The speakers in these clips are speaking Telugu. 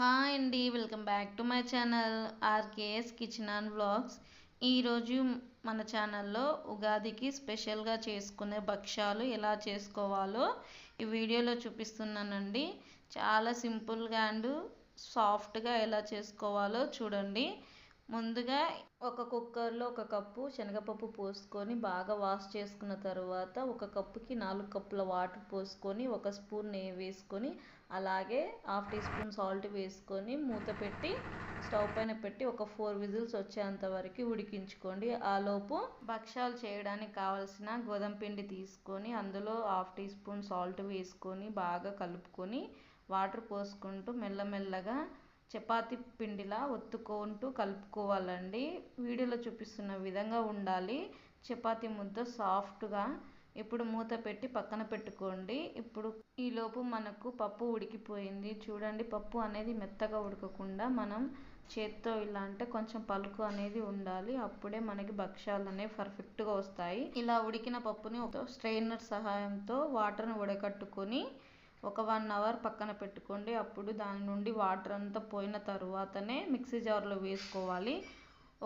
హాయ్ అండి welcome back to my channel RKS kitchen and vlogs ఈరోజు మన ఛానల్లో ఉగాదికి స్పెషల్గా చేసుకునే భక్ష్యాలు ఎలా చేసుకోవాలో ఈ వీడియోలో చూపిస్తున్నానండి. చాలా సింపుల్గా అండ్ సాఫ్ట్గా ఎలా చేసుకోవాలో చూడండి. ముందుగా ఒక కుక్కర్లో ఒక కప్పు శనగపప్పు పోసుకొని బాగా వాష్ చేసుకున్న తర్వాత ఒక కప్పుకి నాలుగు కప్పుల వాటర్ పోసుకొని ఒక స్పూన్ నెయ్యి వేసుకొని అలాగే హాఫ్ టీ స్పూన్ సాల్ట్ వేసుకొని మూత పెట్టి స్టవ్ పైన పెట్టి ఒక ఫోర్ విజిల్స్ వచ్చేంత వరకు ఉడికించుకోండి. ఆలోపు భక్షాలు చేయడానికి కావలసిన గోధుమ పిండి తీసుకొని అందులో హాఫ్ టీ స్పూన్ సాల్ట్ వేసుకొని బాగా కలుపుకొని వాటర్ పోసుకుంటూ మెల్లమెల్లగా చపాతి పిండిలా ఒత్తుకుంటూ కలుపుకోవాలండి. వీడియోలో చూపిస్తున్న విధంగా ఉండాలి. చపాతి ముద్ద సాఫ్ట్గా ఇప్పుడు మూత పెట్టి పక్కన పెట్టుకోండి. ఇప్పుడు ఈలోపు మనకు పప్పు ఉడికిపోయింది. చూడండి పప్పు అనేది మెత్తగా ఉడకకుండా మనం చేత్తో ఇలా అంటే కొంచెం పలుకు అనేది ఉండాలి. అప్పుడే మనకి భక్ష్యాలు అనేవి పర్ఫెక్ట్గా వస్తాయి. ఇలా ఉడికిన పప్పుని స్ట్రెయినర్ సహాయంతో వాటర్ని ఉడకట్టుకొని ఒక వన్ అవర్ పక్కన పెట్టుకోండి. అప్పుడు దాని నుండి వాటర్ అంతా పోయిన తర్వాతనే మిక్సీ జార్లో వేసుకోవాలి.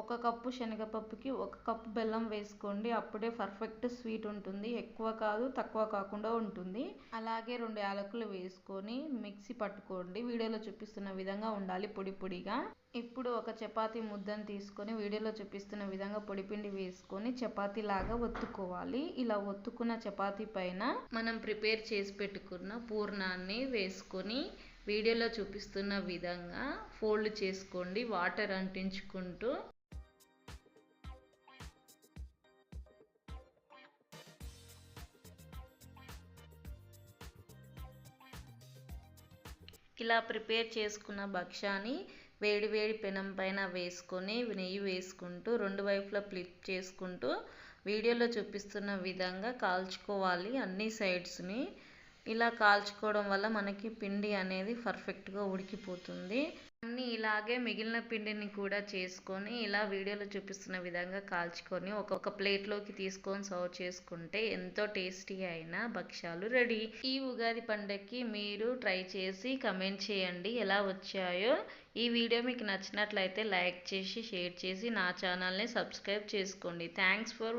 ఒక కప్పు శనగపప్పుకి ఒక కప్పు బెల్లం వేసుకోండి. అప్పుడే పర్ఫెక్ట్ స్వీట్ ఉంటుంది. ఎక్కువ కాదు తక్కువ కాకుండా ఉంటుంది. అలాగే రెండు యాలకులు వేసుకొని మిక్సీ పట్టుకోండి. వీడియోలో చూపిస్తున్న విధంగా ఉండాలి పొడి పొడిగా. ఇప్పుడు ఒక చపాతి ముద్దను తీసుకొని వీడియోలో చూపిస్తున్న విధంగా పొడిపిండి వేసుకొని చపాతీ లాగా ఒత్తుకోవాలి. ఇలా ఒత్తుకున్న చపాతి పైన మనం ప్రిపేర్ చేసి పెట్టుకున్న పూర్ణాన్ని వేసుకొని వీడియోలో చూపిస్తున్న విధంగా ఫోల్డ్ చేసుకోండి. వాటర్ అంటించుకుంటూ ఇలా ప్రిపేర్ చేసుకున్న భక్ష్యాన్ని వేడి వేడి పెనం పైన వేసుకొని నెయ్యి వేసుకుంటూ రెండు వైపులా ఫ్లిప్ చేసుకుంటూ వీడియోలో చూపిస్తున్న విధంగా కాల్చుకోవాలి అన్ని సైడ్స్ని. ఇలా కాల్చుకోవడం వల్ల మనకి పిండి అనేది పర్ఫెక్ట్గా ఉడికిపోతుంది. అన్నీ ఇలాగే మిగిలిన పిండిని కూడా చేసుకొని ఇలా వీడియోలో చూపిస్తున్న విధంగా కాల్చుకొని ఒక్కొక్క ప్లేట్లోకి తీసుకొని సర్వ్ చేసుకుంటే ఎంతో టేస్టీ అయిన భక్ష్యాలు రెడీ. ఈ ఉగాది పండగకి మీరు ట్రై చేసి కమెంట్ చేయండి ఎలా వచ్చాయో. ఈ వీడియో మీకు నచ్చినట్లయితే లైక్ చేసి షేర్ చేసి నా ఛానల్ని సబ్స్క్రైబ్ చేసుకోండి. Thanks for